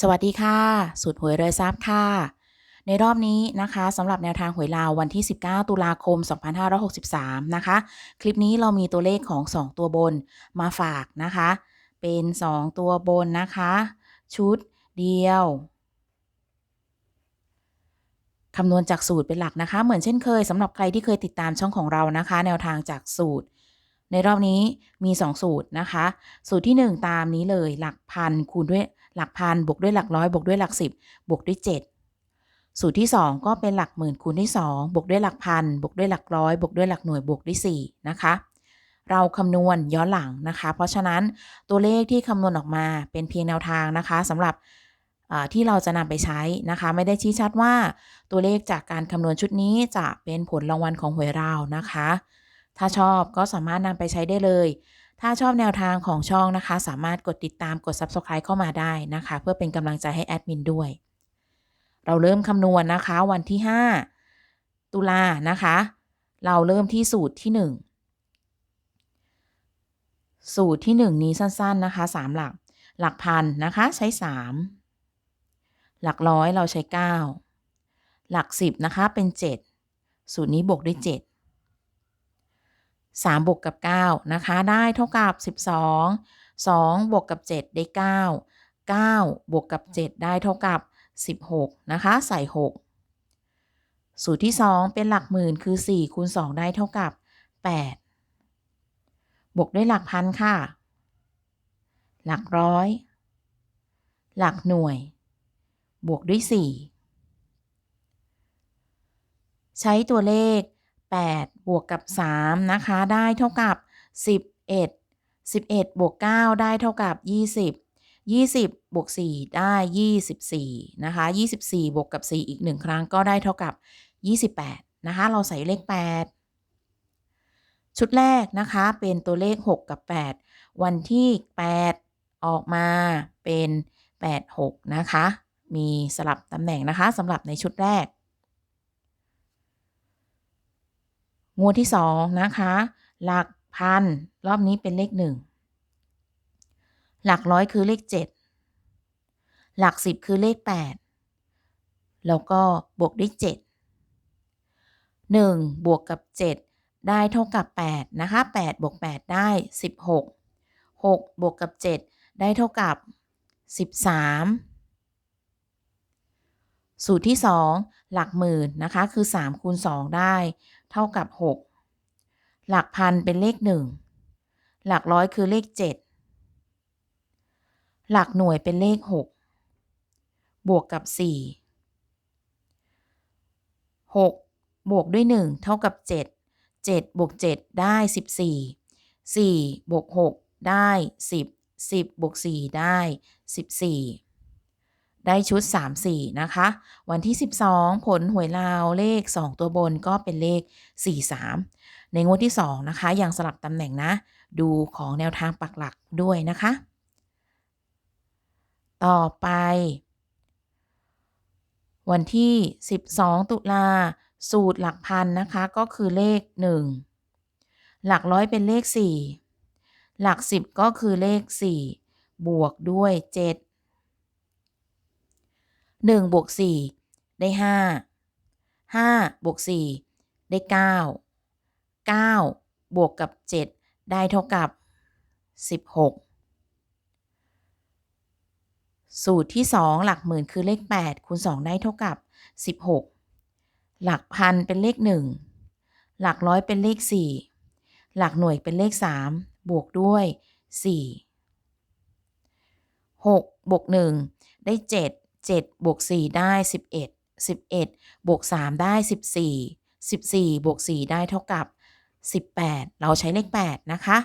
สวัสดีค่ะ สูตรหวยรวยทรัพย์ค่ะ ในรอบนี้นะคะสำหรับแนวทางหวยลาววันที่ 19 ตุลาคม 2563 นะคะ คลิปนี้เรามีตัวเลขของ 2 ตัวบนมาฝากนะคะ เป็น 2 ตัวบนนะคะ ชุดเดียวคำนวณจากสูตรเป็นหลักนะคะ เหมือนเช่นเคยสำหรับใครที่เคยติดตามช่องของเรานะคะ แนวทางจากสูตร ในรอบนี้มี 2 สูตรนะคะ สูตรที่ 1 ตามนี้เลยหลักพันคูณด้วย หลักพันบวกด้วยหลักร้อยบวกด้วยหลักสิบบวกด้วย 7 สูตรที่ 2 ก็เป็นหลักหมื่นคูณด้วย 2 บวกด้วยหลักพันบวกด้วยหลักร้อยบวกด้วยหลักหน่วยบวกด้วย4นะคะเราคำนวณย้อนหลังนะคะ เพราะฉะนั้นตัวเลขที่คำนวณออกมาเป็นเพียงแนวทางนะคะสำหรับที่เราจะนำไปใช้นะคะ ไม่ได้ชี้ชัดว่าตัวเลขจากการคำนวณชุดนี้จะเป็นผลรางวัลของหวยเรานะคะ ถ้าชอบก็สามารถนำไปใช้ได้เลย ถ้าชอบแนวทางของช่องนะคะ สามารถกดติดตามกด Subscribe เข้ามาได้นะคะ เพื่อเป็นกำลังใจให้แอดมินด้วย เราเริ่มคำนวณนะคะวันที่ 5 ตุลานะคะ เราเริ่มที่สูตรที่ 1 สูตรที่ 1 นี้สั้นๆนะคะ 3 หลัก หลักพันนะคะใช้ 3 หลักร้อยเราใช้ 9 หลัก 10 นะคะเป็น 7 สูตรนี้บวกด้วย 7 3 บวกกับ 9 นะคะ ได้เท่ากับ 12 2 บวกกับ 7 ได้ 9 9 บวกกับ 7 ได้เท่ากับ 16 นะคะ ใส่ 6 สูตรที่ 2 เป็นหลักหมื่นคือ 4 คูณ 2 ได้เท่ากับ 8 บวกด้วยหลักพันค่ะ หลักร้อย หลักหน่วย บวกด้วย 4 ใช้ตัวเลข 8 บวกกับ 3 นะคะ ได้เท่ากับ 11 11 บวก 9 ได้เท่ากับ 20 20 บวก 4 ได้ 24 นะคะ 24 บวกกับ 4 อีก 1 ครั้งก็ได้เท่ากับ 28 นะคะ เราใส่เลข 8 ชุดแรกนะคะ เป็นตัวเลข 6 กับ 8 วันที่ 8 ออกมาเป็น 86 นะคะ มีสลับตำแหน่งนะคะสำหรับในชุดแรก งวดที่สองนะคะ หลักพัน รอบนี้เป็นเลขหนึ่ง หลักร้อยคือเลขเจ็ด หลักสิบคือเลขแปด แล้วก็บวกด้วยเจ็ดหนึ่งบวกกับเจ็ดได้เท่ากับแปดนะคะแปดบวกแปดได้สิบหกหกบวกกับเจ็ดได้เท่ากับสิบสามสูตรที่สอง หลักหมื่นนะคะคือสามคูณสองได้ เท่ากับ 6 หลักพันเป็นเลข 1 หลักร้อยคือเลข 7 หลักหน่วยเป็นเลข 6 บวกกับ 4 6 บวกด้วย 1 เท่ากับ 7 7 บวก 7 ได้ 14 4 บวก 6 ได้ 10 10 บวก 4 ได้ 14 ได้ชุด 3 4 นะคะ วันที่ 12 ผลหวยลาวเลข 2 ตัวบนก็เป็นเลข 4 3 ในงวดที่ 2 นะคะ ยังสลับตำแหน่งนะ ดูของแนวทางปักหลักด้วยนะคะ ต่อไป วันที่ 12 ตุลาสูตรหลักพันนะคะ ก็คือเลข 1 หลักร้อยเป็นเลข 4 หลัก 10 ก็คือเลข 4 บวกด้วย 7 1บวก4ได้ 5 5บวก4ได้ 9 9 บวกกับ 7 ได้เท่ากับ 16 สูตรที่ 2 หลักหมื่นคือเลข 8คูณ2ได้เท่ากับ 16 หลักพันเป็นเลข 1 หลักร้อยเป็นเลข 4 หลักหน่วยเป็นเลข 3 บวกด้วย 4 6บวก1ได้ 7 7บวก4ได้ 11 11บวก3ได้ 14 14บวก4ได้เท่ากับ 18 เราใช้เลข 8 นะคะ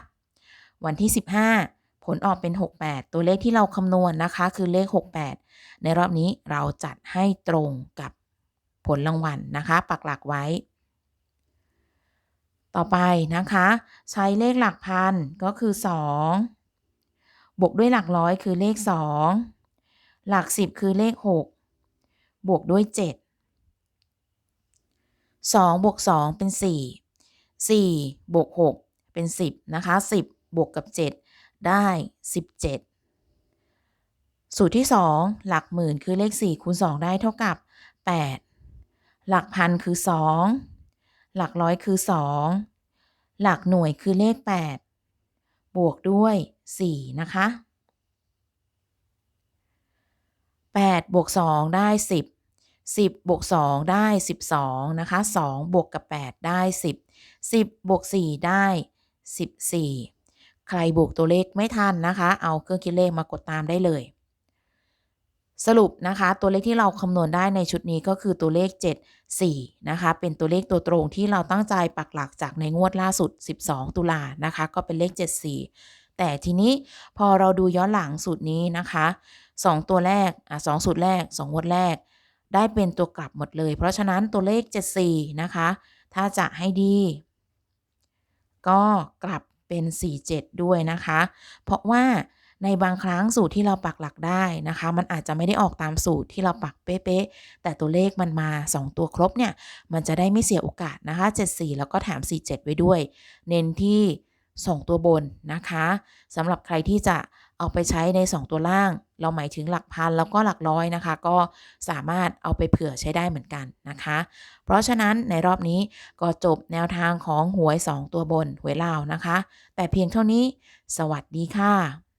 วันที่ 15 ผลออกเป็น 68 ตัวเลขที่เราคำนวณนนะคะ คือเลข 68 ในรอบนี้เราจัดให้ตรงกับผลรางวัลนนะคะ ปักหลักไว้ ต่อไปนะคะ ใช้เลขหลักพันก็คือ 2 บวกด้วยหลักร้อยคือเลข 2 หลักสิบคือเลขหกบวกด้วยเจ็ดสองบวกสองเป็นสี่สี่บวกหกเป็นสิบนะคะสิบบวกกับเจ็ดได้สิบเจ็ดสูตรที่ 2 หลักหมื่นคือเลข 4 คูณ 2 ได้เท่ากับ 8 หลักพันคือ 2 หลักร้อยคือ 2 หลักหน่วยคือเลข 8 บวกด้วย 4 นะคะ 8บวก2ได้ 10 10บวก2ได้ 12 นะคะ 2 บวกกับ 8 ได้ 10 10บวก4ได้ 14 ใครบวกตัวเลขไม่ทันนะคะ เอาเครื่องคิดเลขมากดตามได้เลย สรุปนะคะ ตัวเลขที่เราคำนวณได้ในชุดนี้ก็คือตัวเลข 7 4 นะคะ เป็นตัวเลขตัวตรงที่เราตั้งใจปักหลักจากในงวดล่าสุด 12 ตุลานะคะ ก็เป็นเลข 74 แต่ทีนี้พอเราดูย้อนหลังสูตรนี้นะคะ 2 ตัวแรกอะ2สูตรแรก 2งวดแรก ได้เป็นตัวกลับหมดเลย เพราะฉะนั้นตัวเลข 74 นะคะ ถ้าจะให้ดี ก็กลับเป็น 47 ด้วยนะคะ เพราะว่าในบางครั้งสูตรที่เราปักหลักได้นะคะ มันอาจจะไม่ได้ออกตามสูตรที่เราปักเป๊ะๆแต่ตัวเลขมันมา 2 ตัวครบเนี่ย มันจะได้ไม่เสียโอกาสนะคะ 74 แล้วก็แถม47 ไว้ด้วย เน้นที่ 2 ตัวบนนะคะสำหรับใครที่จะเอาไปใช้ใน 2 ตัวล่าง เราหมายถึงหลักพันแล้วก็หลักร้อยนะคะ ก็สามารถเอาไปเผื่อใช้ได้เหมือนกันนะคะ เพราะฉะนั้นในรอบนี้ก็จบแนวทางของหวย 2 ตัวบนหวยลาวนะคะ แต่เพียงเท่านี้ สวัสดีค่ะ